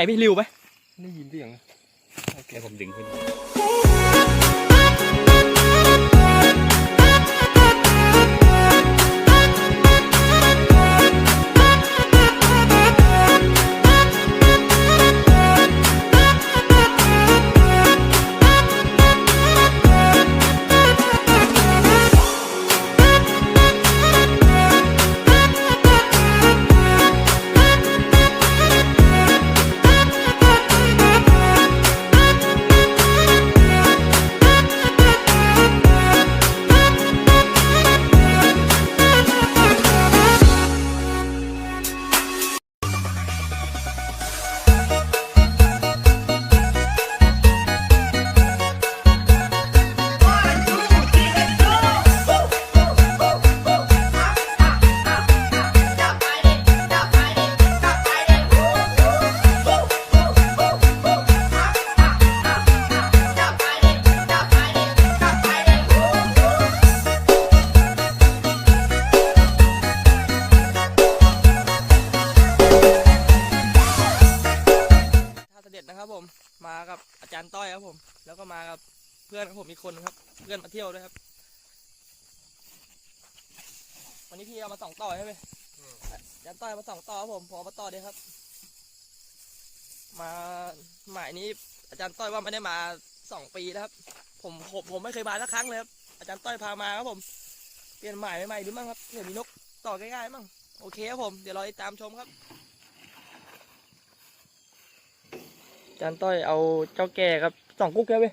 สียงไหนพี่ริวไหมได้ยินเสียงโอเคเดี๋ยวผมดึงขึ้น ด้วยครับ วันนี้พี่เอามาสองต่อใช่ไหมอาจารย์ต้อยเอามาสองต่อครับผมพอมาต่อเดียวครับ มาหมายนี้ อาจารย์ต้อยว่าไม่ได้มาสองปีแล้วครับ ผมผมผมไม่เคยมาสักครั้งเลยครับอาจารย์ต้อยพามาครับผม เปลี่ยนหมายใหม่ๆดูมั่งครับเผื่อมีนกต่อง่ายๆมั่งโอเคครับผมเดี๋ยวเราติดตามชมครับอาจารย์ต้อยเอาเจ้าแก่ครับสองกุ๊กใช่ไหม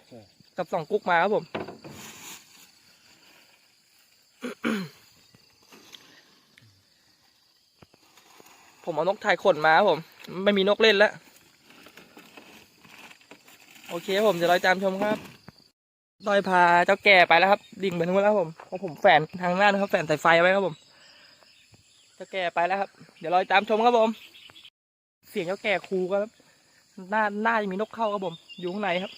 กับสองกุ๊กมาครับผม เอานกถ่ายขนมาครับผม ไม่มีนกเล่นแล้ว โอเคครับผมเดี๋ยวเราตามชมครับต้อยพาเจ้าแก่ไปแล้วครับ ดิ่งไปทั้งหมดแล้วครับผมของผมแฝนทางหน้านะครับ แฝนสายไฟไว้ครับผม เจ้าแก่ไปแล้วครับ เดี๋ยวเราตามชมครับผม เสียงเจ้าแก่ครูครับ หน้าหน้าจะมีนกเข้าครับผม อยู่ข้างในครับ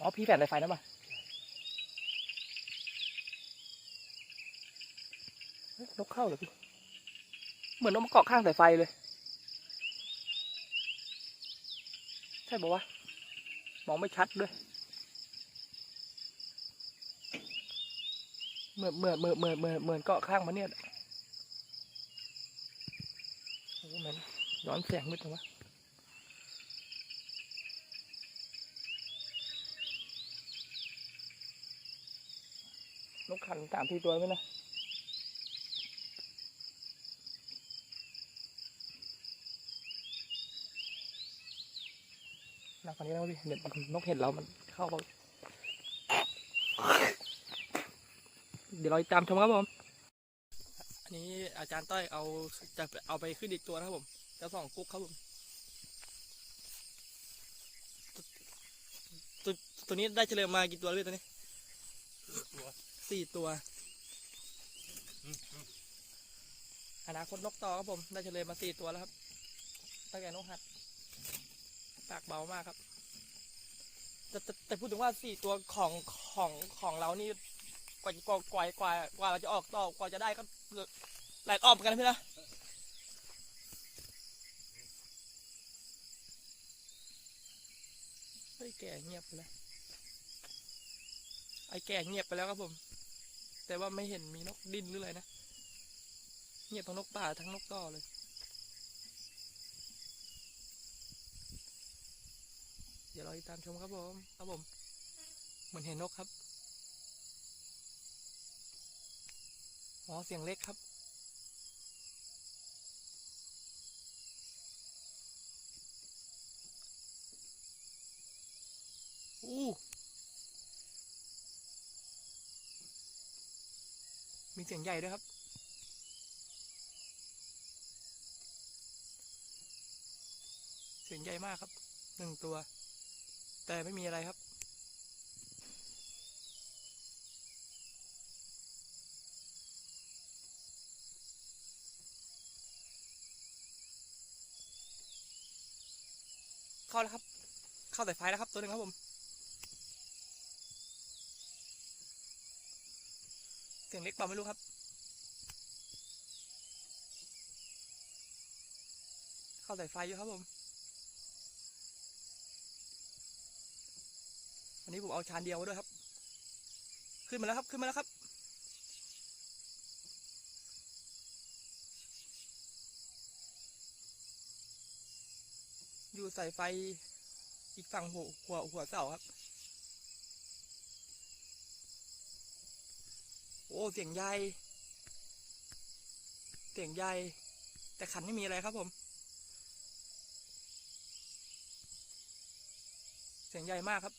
อ๋อพี่แผ่นสายไฟนะป่ะนกเข้าเหรอพี่ เหมือนนกมาเกาะข้างสายไฟเลย ใช่ปะวะ มองไม่ชัดด้วย เหมือนเหมือนเหมือนเหมือนเหมือนเหมือนเกาะข้างมาเนี่ยโอ้โหมันย้อนแสงมืดจังวะนกขันสามสี่ตัวไหมนะ นักกว่านี้แล้วพี่เดี๋ยวนกเห็นเรามันเข้าไปเดี๋ยวเราติดตามชมครับผม อันนี้อาจารย์ต้อยเอาจะเอาไปขึ้นอีกตัวนะครับผมเจะสองกุ๊กครับผม ตัวตัวตัวนี้ได้เฉลยมากี่ตัวแล้วพี่ตัวนี้สี่ตัวอนาคตนกต่อครับผม ได้เฉลยมาสี่ตัวแล้วครับตั้งแต่นกหัด ปากเบามากครับ แต่แต่แต่พูดถึงว่าสี่ตัวของของของเรานี่กว่ากว่ากว่ากว่ากว่าเราจะออกต่อกว่าจะได้ก็หลายรอบเหมือนกันนะพี่นะเฮ้ยแก่เงียบไปแล้วไอ้แก่เงียบไปแล้วครับผม แต่ว่าไม่เห็นมีนกดิ้นหรืออะไรนะ เงียบทั้งนกป่าทั้งนกต่อเลย เดี๋ยวเรา ติดตามชมครับผมครับผมเหมือนเห็นนกครับอ๋อเสียงเล็กครับอู้มีเสียงใหญ่ด้วยครับ เสียงใหญ่มากครับหนึ่งตัว แต่ไม่มีอะไรครับ เข้าแล้วครับ เข้าสายไฟแล้วครับตัวหนึ่งครับผม เสียงเล็กเปล่าไม่รู้ครับ เข้าสายไฟอยู่ครับผม นนี้ผมเอาชานเดียวมาด้วยครับ ขึ้นมาแล้วครับ ขึ้นมาแล้วครับ อยู่สายไฟอีกฝั่งหัวหัวหัวเสาครับ โอ้เสียงใหญ่เสียงใหญ่แต่ขันไม่มีอะไรครับผม เสียงใหญ่มากครับ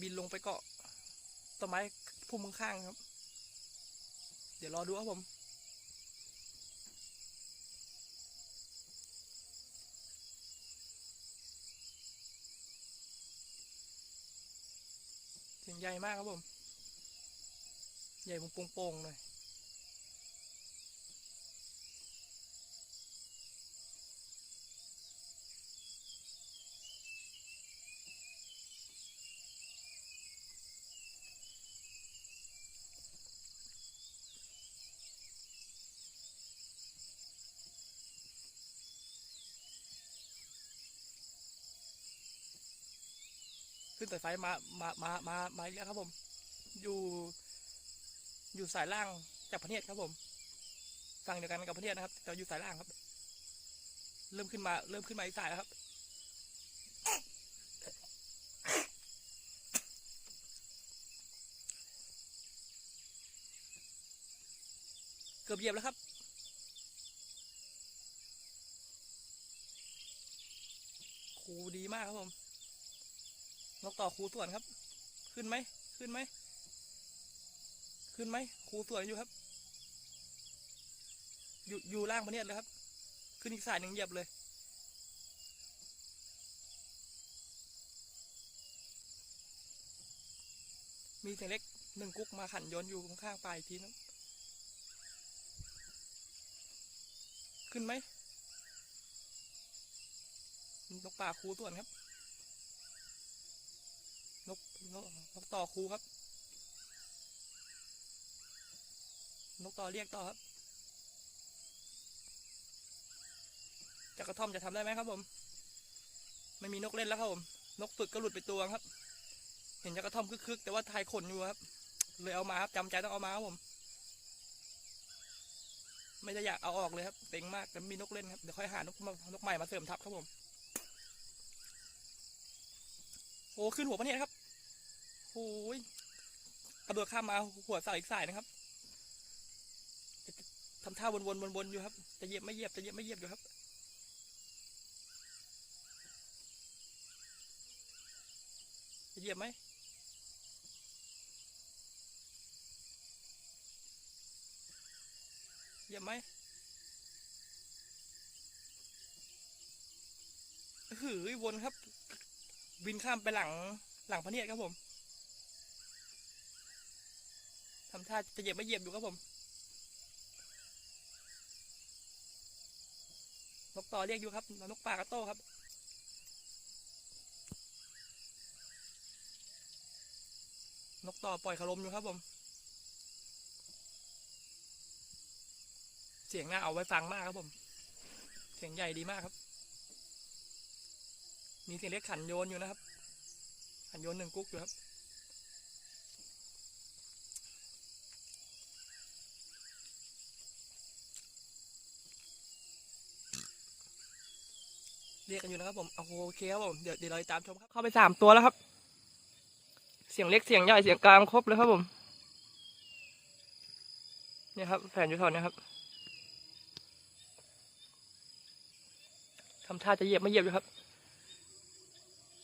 บินลงไปเกาะต้นไม้พุ่มข้างครับ เดี๋ยวรอดูครับผม เสียงใหญ่มากครับผม ใหญ่โป่งๆเลย สายไฟมา มา มา มา มาอีกแล้วครับผม อยู่ อยู่สายล่างจากพระเนียดครับผมฝั่งเดียวกันกับพระเนียดนะครับ แต่อยู่สายล่างครับ เริ่มขึ้นมา เริ่มขึ้นมาอีกสายแล้วครับ เกือบเหยียบแล้วครับครูดีมากครับผม นกต่อครูส่วนครับ ขึ้นไหม ขึ้นไหม ขึ้นไหมครูส่วนอยู่ครับ อยู่อยู่ล่างพระเนียดเลยครับ ขึ้นอีกสายหนึ่งเหยียบเลย มีเสียงเล็กหนึ่งกุ๊กมาขันโยนอยู่ข้างๆปลายทีนึงขึ้นไหมนกป่าครูส่วนครับ นกนกนกต่อครูครับ นกต่อเรียกต่อครับจากกระท่อมจะทำได้ไหมครับผม ไม่มีนกเล่นแล้วครับผม นกฝึกก็หลุดไปตัวครับ เห็นจากกระท่อมคึกๆแต่ว่าทายขนอยู่ครับ เลยเอามาครับจำใจต้องเอามาครับผม ไม่ได้อยากเอาออกเลยครับเต็งมากแต่มีนกเล่นครับเดี๋ยวค่อยหานกนกใหม่มาเสริมทับครับผม โอ้ขึ้นหัวพระเนียครับ โอ้ยกระโดดข้ามมาหัวเสาอีกสายนะครับทำท่าวนๆวนๆอยู่ครับ จะเหยียบไม่เหยียบจะเหยียบไม่เหยียบอยู่ครับจะเหยียบไหมเหยียบไหมหือวนครับ บินข้ามไปหลังหลังพระเนียดครับผม ทำท่าจะเหยียบไม่เหยียบอยู่ครับผมนกต่อเรียกอยู่ครับนกป่ากระโต้ครับนกต่อปล่อยคารมอยู่ครับผม เสียงน่าเอาไว้ฟังมากครับผม เสียงใหญ่ดีมากครับ มีเสียงเรียกขันโยนอยู่นะครับ ขันโยนหนึ่งกุ๊กอยู่ครับ เรียกกันอยู่นะครับผมโอเคครับผมเดี๋ยวเดี๋ยวเราตามชมครับเข้าไปสามตัวแล้วครับ เสียงเล็กเสียงใหญ่เสียงกลางครบเลยครับผมเนี่ยครับแฟนยู่แถวเนี้ยครับทำท่าจะเหยียบไม่เหยียบอยู่ครับ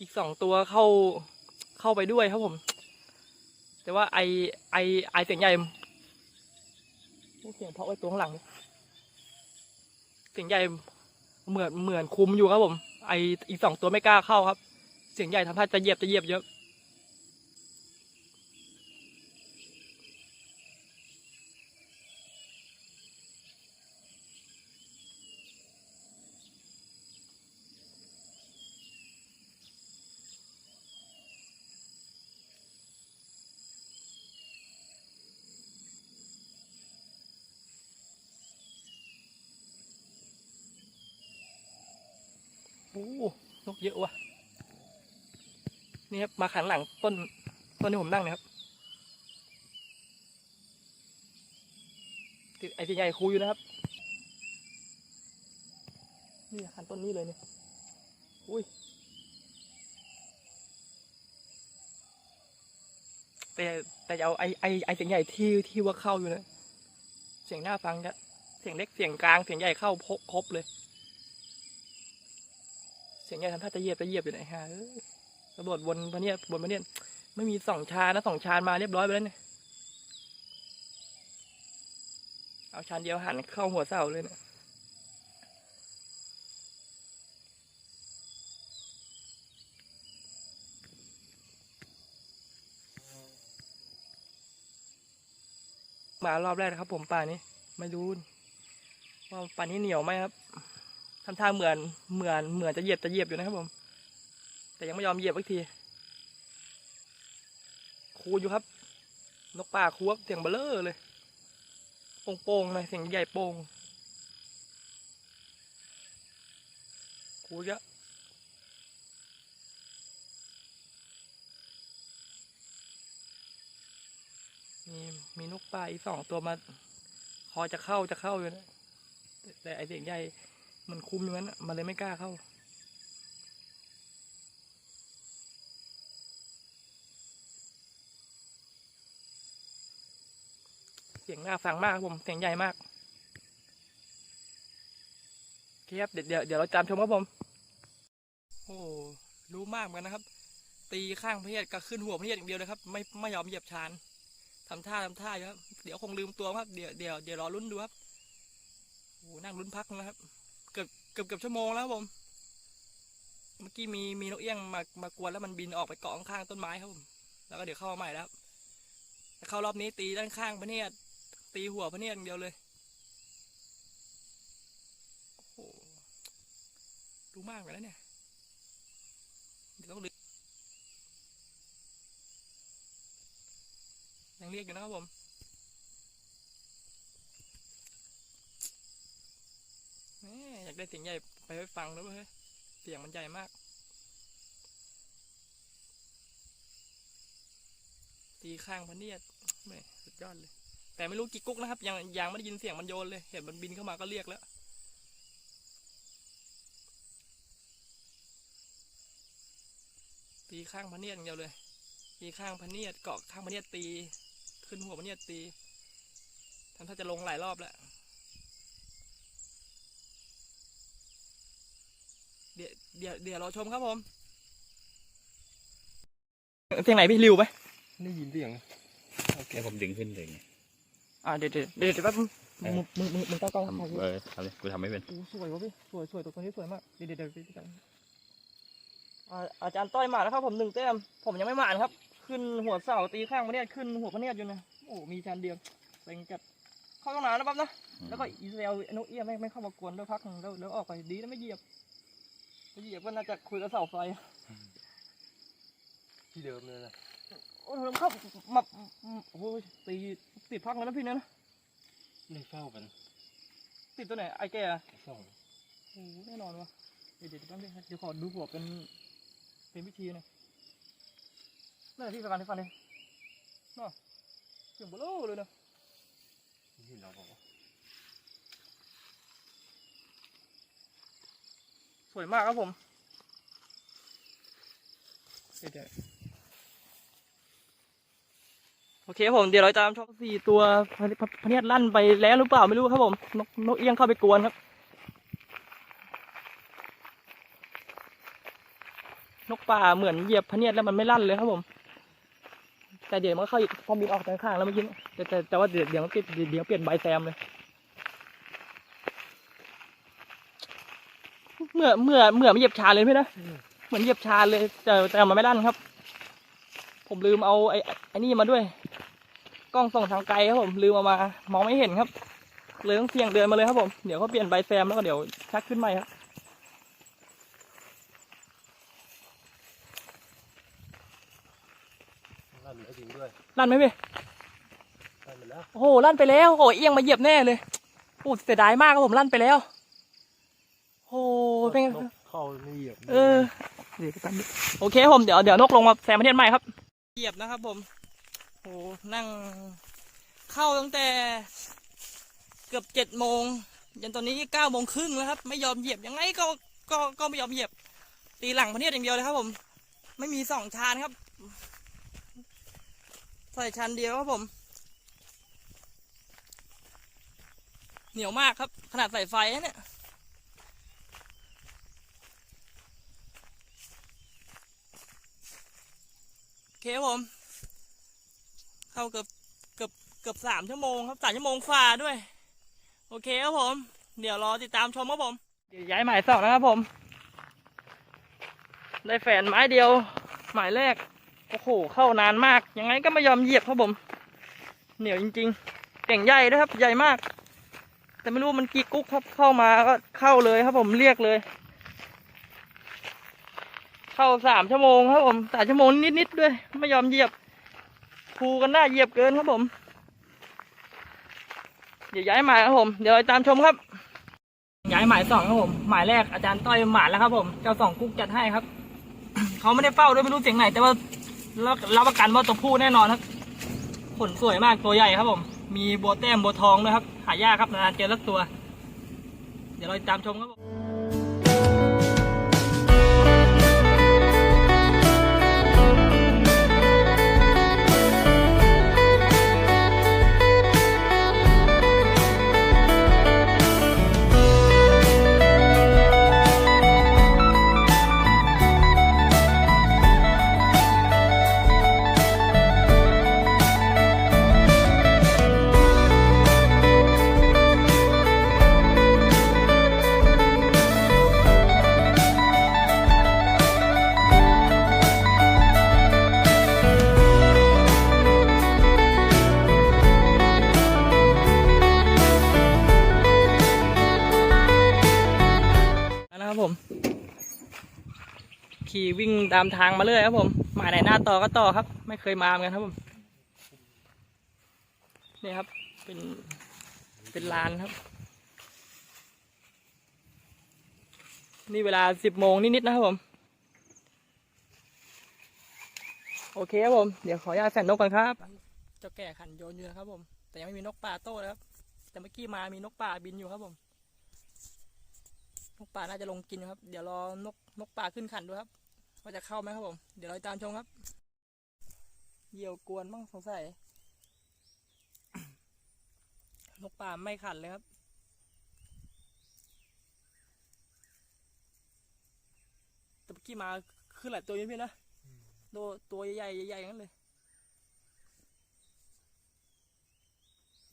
อีกสองตัวเข้าเข้าไปด้วยครับผม แต่ว่าไอไอไอเสียงใหญ่เสียงเพราะไว้ตัวข้างหลังเสียงใหญ่ เหมือนเหมือนคุมอยู่ครับผม ไออีกสองตัวไม่กล้าเข้าครับ เสียงใหญ่ทำท่าจะเหยียบจะเหยียบเยอะ อ้นกเยอะว่ะ นี่ครับ มาขันหลังต้น ต้นที่ผมนั่งนะครับติดไอ้ที่ใหญ่คูอยู่นะครับ นี่ขันต้นนี้เลยเนี่ย อุ้ย แต่แต่เอาไอ้ไอ้ไอ้เสียงใหญ่ที่ที่ว่าเข้าอยู่นะ เสียงหน้าฟังจะเสียงเล็กเสียงกลางเสียงใหญ่เข้าพครบเลย เสียงใหญ่ทำท่าจะเยียบจะเยียบอยู่ไหนฮะตำรวจบนพะเนียดบนพะเนียไม่มีสองชานะสองชานมาเรียบร้อยไปแล้วเนี่ยเอาชานเดียวหันเข้าหัวเสาเลยเนี่ยมารอบแรกนะครับผมป่านี้ ไม่รู้ว่าป่านี้เหนียวไหมครับ ทำท่าเหมือนเหมือนเหมือนจะเหยียบจะเหยียบอยู่นะครับผม แต่ยังไม่ยอมเหยียบสักที คูอยู่ครับ นกป่าคูบเสียงเบลเลอร์เลย โป่งๆเลยเสียงใหญ่โป่งคูเยอะมีมีนกป่าอีกสองตัวมา คอยจะเข้าจะเข้าอยู่นะแต่ไอเสียงใหญ่ มันคุมอยู่นั้นน่ะมันเลยไม่กล้าเข้า เสียงน่าฟังมากครับผม เสียงใหญ่มากเคครับเดี๋ยวเดี๋ยวเดี๋ยวเราจำชมครับผม โอ้รู้มากเหมือนกันนะครับ ตีข้างพระเนียดก็ขึ้นหัวพระเนียดอย่างเดียวเลยครับ ไม่ไม่ยอมเหยียบชานทำท่าทำท่าอยู่ครับ เดี๋ยวคงลืมตัวครับ เดี๋ยวเดี๋ยวเดี๋ยวรอลุ้นดูครับโอ้นั่งลุ้นพักนะครับ เกือบเกือบชั่วโมงแล้วครับผม เมื่อกี้มีมีนกเอี้ยงมามากวนแล้วมันบินออกไปเกาะข้างๆต้นไม้ครับผม แล้วก็เดี๋ยวเข้ามาใหม่แล้วเข้ารอบนี้ตีด้านข้างพระเนียดตีหัวพระเนียดอย่างเดียวเลยโอ้โหดูมากไปแล้วเนี่ยเดี๋ยวต้องลึกยังเรียกอยู่นะครับผม แหมอยากได้เสียงใหญ่ไปไว้ฟังแล้วเว้ยเสียงมันใหญ่มาก ตีข้างพระเนียดแหมสุดยอดเลย แต่ไม่รู้กี่กุ๊กนะครับ ยังยังไม่ได้ยินเสียงมันโยนเลย เห็นมันบินเข้ามาก็เรียกแล้วตีข้างพระเนียดอย่างเดียวเลย ตีข้างพระเนียดเกาะข้างพระเนียดตี ขึ้นหัวพระเนียดตีทำถ้าจะลงหลายรอบแล้ว เดี๋ยวเดี๋ยวเดี๋ยวเราชมครับผมเสียงไหนพี่ริวไหมได้ยินเสียงโอเคแค่ผมดึงขึ้นเลยไงอ่าเดี๋ยวเดี๋ยวเดี๋ยวเดี๋ยวแป๊บนึงเออมึงมึงมึงมึงตั้งกล้องถ่ายทำเออทำเลยกูทำไม่เป็นโอ้สวยวะพี่สวยสวยตัวนี้สวยมากเดี๋ยวเดี๋ยวเดี๋ยวพี่กันอ่าอาจารย์ต้อยมาแล้วครับผมหนึ่งแต้มผมยังไม่มานะครับ ขึ้นหัวเสาตีข้างพระเนียดขึ้นหัวพระเนียดอยู่นะโอ้มีจานเดียวเซ็งจัดเข้าตรงไหนนะแป๊บนะแล้วก็อีเซลนกเอี้ยไม่ไม่เข้ามากวนด้วยพักหนึ่งแล้วแล้วออกไปดีแล้วไม่เหยียบไม่ เหยียบก็น่าจะคุยกับเสาไฟ ที่เดิมเลยนะโอ้ยเข้ามาโอ้ยตีติดพักแล้วนะพี่เนยนะไม่เฝ้ากันติดตัวไหนไอ้แกอะสองโอ้โหแน่นอนวะเดี๋ยวเดี๋ยวแป๊บนึงครับเดี๋ยวขอดูหัวเป็นเป็นวิธีหน่อยนั่นแหละพี่ฟังให้ฟังเลยเนาะเสียงเบลอเลยนะที่เราบอกว่า วยมากครับผมโอเคผมเดี๋ยวเราจะชอสี่ตัวพเนียดลั่นไปแล้วหรือเปล่าไม่รู้ครับผมนกนกเอี้ยงเข้าไปกวนครับ นกป่าเหมือนเหยียบพเนียดแล้วมันไม่ลั่นเลยครับผม แต่เดี๋ยวมันก็เข้าอีกพอบินออกทางข้างแล้วเมื่อกี้เนี่ยแต่แต่แต่ว่าเดี๋ยวเดี๋ยวเปลี่ยนเดี๋ยวเปลี่ยนใบแซมเลย เมื่อเมื่อเมื่อไม่เหยียบชาเลยพี่นะเหมือนเหยียบชาเลยแต่แต่มันไม่ลั่นครับ ผมลืมเอาไอ้ไอ้นี่มาด้วย กล้องส่องทางไกลครับผมลืมเอามามองไม่เห็นครับเลยต้องเสี่ยงเดินมาเลยครับผมเดี๋ยวเขาเปลี่ยนใบแซมแล้วก็เดี๋ยวชักขึ้นใหม่ครับลั่นแล้วจริงด้วยลั่นไหมพี่ลั่นไปแล้วโอ้โหลั่นไปแล้วโอ้โหเอียงมาเหยียบแน่เลยโอ้เสียดายมากครับผมลั่นไปแล้วโอ้โหเป็นไงนกเขาเข้าไม่เหยียบเออเดี๋ยวตามดิโอเคครับผมเดี๋ยวเดี๋ยวนกลงมาแซมประเทศใหม่ครับ เหยียบนะครับผมโอ้นั่ง เข้าตั้งแต่เกือบเจ็ดโมงยันตอนนี้เก้าโมงครึ่งแล้วครับ ไม่ยอมเหยียบยังไงก็ก็ก็ไม่ยอมเหยียบ ตีหลังพระเนียดอย่างเดียวเลยครับ ผม ไม่มีสองชานครับ ใส่ชันเดียวครับผม เหนียวมากครับ ขนาดใส่ไฟนะเนี่ย เคผม เข้าเกือบเกือบเกือบสามชั่วโมงครับสามชั่วโมงฝ่าด้วย โอเคครับผม เดี๋ยวรอติดตามชมครับผม เดี๋ยวย้ายหมายสองนะครับผม ได้แฝนไม้เดียว หมายแรก โอ้โห เข้านานมาก ยังไงก็ไม่ยอมเหยียบครับผม เหนียวจริงๆเก่งใหญ่ด้วยครับ ใหญ่มาก แต่ไม่รู้มันกี่กุ๊กครับ เข้ามาก็เข้าเลยครับผม เรียกเลย เข้าสามชั่วโมงครับผมสามชั่วโมงนิดๆด้วย ไม่ยอมเหยียบคูกันหน้าเหยียบเกินครับผม เดี๋ยวย้ายหมายครับผม เดี๋ยวตามชมครับ ย้ายหมายสองครับผม หมายแรกอาจารย์ต้อยหมายแล้วครับ ผมเจ้าสองกุ๊กจัดให้ครับ เขาไม่ได้เฝ้าด้วยไม่รู้เสียงไหน แต่ว่ารับรับประกันว่าตัวผู้แน่นอนครับ ขนสวยมากตัวใหญ่ครับผม มีโบแต้มโบทองด้วยครับ หายากครับนานๆเจอสักตัว เดี๋ยวเราตามชมครับผมนะครับผม ตามทางมาเรื่อยครับผมมาไหนหน้าต่อก็ต่อครับ ไม่เคยมาเหมือนกันครับผมนี่ครับเป็นเป็นลานครับ นี่เวลาสิบโมงนิดๆนะครับผม โอเคครับผม เดี๋ยวขออนุญาตแสนนกกันครับ เจ้าแก่ขันโยนอยู่นครับผม แต่ยังไม่มีนกป่าโต้นะครับ แต่เมื่อกี้มามีนกป่าบินอยู่ครับผม นกป่าน่าจะลงกินครับ เดี๋ยวรอนกนกป่าขึ้นขันดูครับ ว่าจะเข้าไหมครับผม เดี๋ยวเราตามชมครับ เหยี่ยวกวนบ้างสงสัยนกป่าไม่ขันเลยครับแต่เมื่อกี้มาขึ้นหลายตัวอยู่พี่นะตัวตัวใหญ่ๆใหญ่ๆอย่างนั้นเลย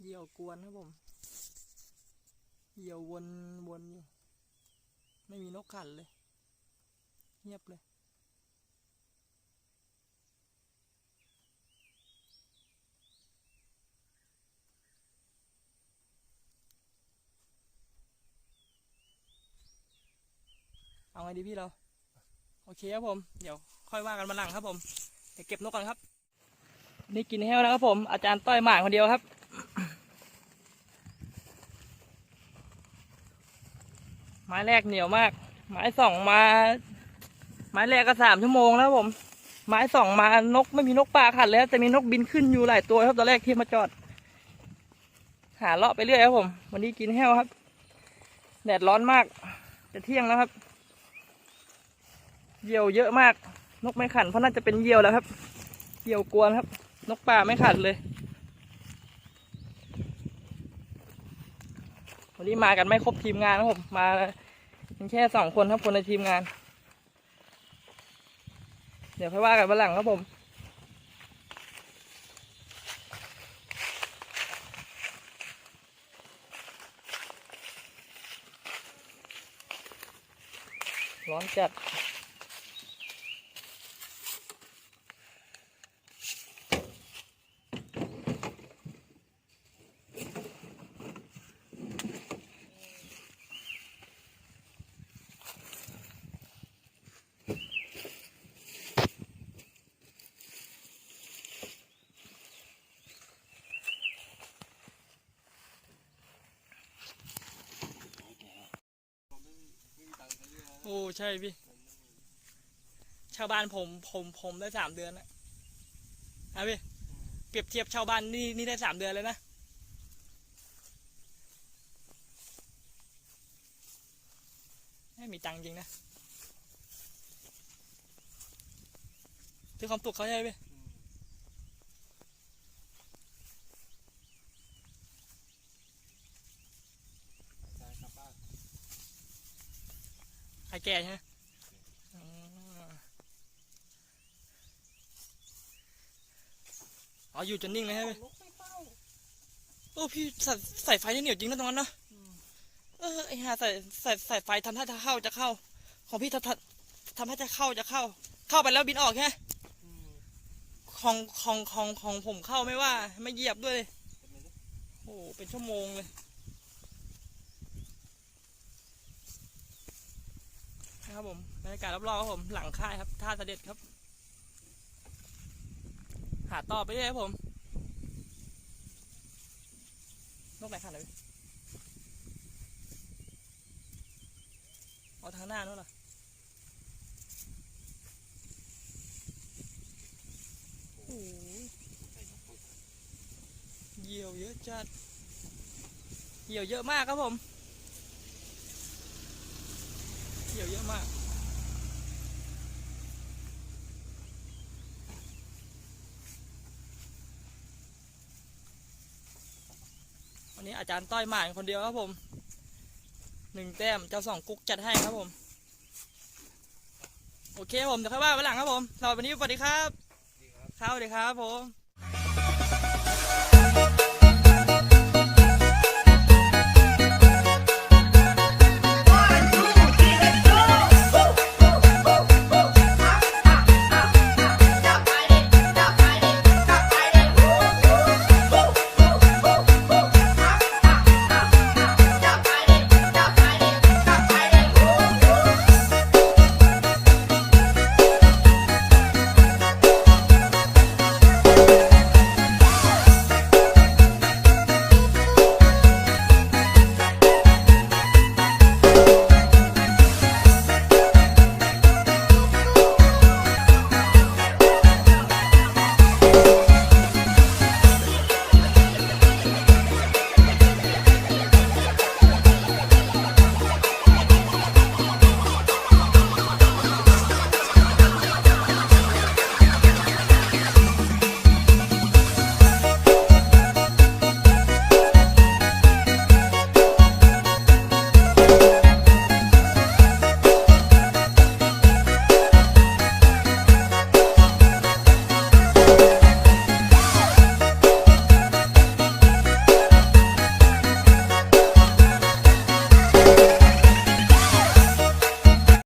เหยี่ยวกวนครับผม เหยี่ยววนวนอยู่ ไม่มีนกขันเลย เงียบเลย เอาไงดีพี่เรา โอเคครับผม เดี๋ยวค่อยว่ากันมาหลังครับผม เดี๋ยวเก็บนกก่อนครับ นี่กินแห้วนะครับผม อาจารย์ต้อยหมากคนเดียวครับ ไม้แรกเหนียวมาก ไม้สองมา ไม้แรกก็สามชั่วโมงแล้วผม ไม้สองมานกไม่มีนกป่าขัดเลยครับแต่มีนกบินขึ้นอยู่หลายตัวครับตอนแรกที่มาจอด หาเลาะไปเรื่อยครับผม วันนี้กินแห้วครับ แดดร้อนมาก จะเที่ยงแล้วครับ เหยี่ยวเยอะมาก นกไม่ขันเพราะน่าจะเป็นเหยี่ยวแล้วครับ เหยี่ยวกวนครับ นกป่าไม่ขันเลย วันนี้มากันไม่ครบทีมงานครับผมมาเป็นแค่สองคนครับคนในทีมงาน เดี๋ยวค่อยว่ากันวันหลังครับผมร้อนจัด ไม่มีตังค์ซื้อนะ โอ้ใช่พี่ ชาวบ้านผมผมผมได้สามเดือนแล้วอะพี่เปรียบเทียบชาวบ้านนี่นี่ได้สามเดือนเลยนะไม่มีตังค์จริงนะซื้อความสุขเขาใช่ไหมพี่ ใช่ครับบ้าน ใครแก่ใช่ไหมอ๋อ อ๋อยู่จนนิ่งเลยใช่ไหมลุกไม่เฝ้าโอ้พี่ใส่ใส่ไฟนี่เหนียวจริงนะตรงนั้นนะเออไอ้ห่าใส่ใส่ใส่ไฟทำท่าจะเข้าจะเข้า ของพี่ทำทำทำให้จะเข้าจะเข้า เข้าไปแล้วบินออกแค่ของของของของผมเข้าไม่ว่า ไม่เหยียบด้วยโอ้เป็นชั่วโมงเลยครับผมบรรยากาศรอบๆครับผมหลังค่ายครับท่าเสด็จครับ หาต่อไปเรื่อยครับผมนกไหนขันเลยเอาทางหน้านู้นเหรอโอ้โหเหยี่ยวเยอะจัดเหยี่ยวเยอะมากครับผมเหยี่ยวเยอะมาก วันนี้อาจารย์ต้อยหมานคนเดียวครับผมหนึ่งแต้มเจ้าสองกุ๊กจัดให้ครับผม โอเคผมเดี๋ยวค่อยว่าวันหลังครับผมสำหรับวันนี้สวัสดีครับ ครับสวัสดีครับผม